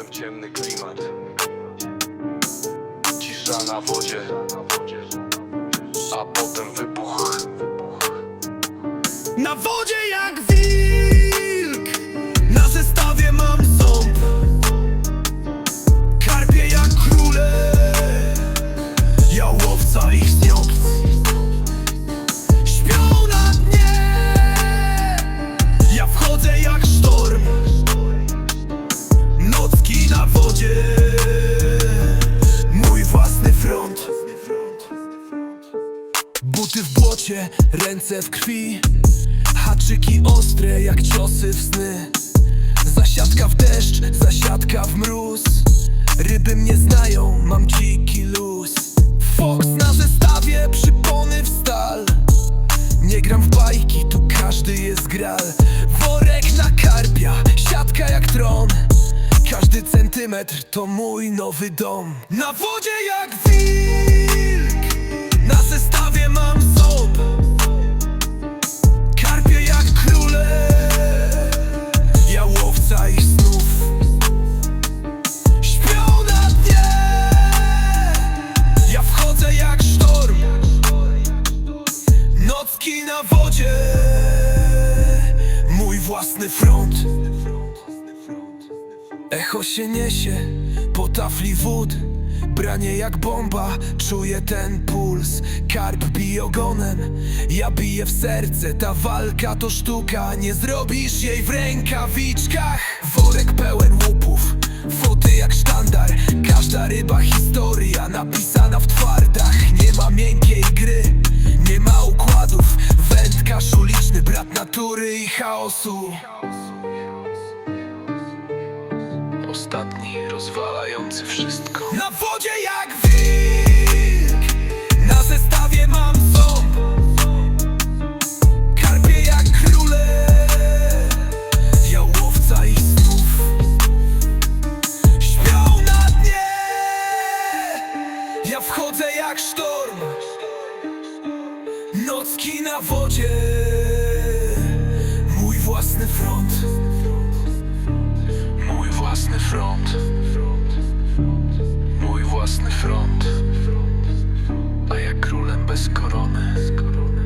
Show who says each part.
Speaker 1: Czasem ciemny klimat. Cisza na wodzie. A potem wybuch.
Speaker 2: Na wodzie Błocie, ręce w krwi. Haczyki ostre jak ciosy w sny. Zasiadka w deszcz, zasiadka w mróz. Ryby mnie znają, mam dziki luz. Fox na zestawie, przypony w stal. Nie gram w bajki, tu każdy jest gral. Worek na karpia, siatka jak tron. Każdy centymetr to mój nowy dom. Na wodzie jak wilk Na wodzie. Mój własny front. Echo się niesie po tafli wód. Branie jak bomba, czuję ten puls. Karp bije ogonem, ja biję w serce. Ta walka to sztuka, nie zrobisz jej w rękawiczkach. Worek pełen łupów, foty jak sztandar. Każda ryba historia, napisana chaosu. Ostatni, rozwalający wszystko. Na wodzie jak wilk Na zestawie mam ząb Karpie jak króle Ja łowca ich snów. Śpią na dnie Ja wchodzę jak sztorm. Nocki na wodzie
Speaker 1: bez korony.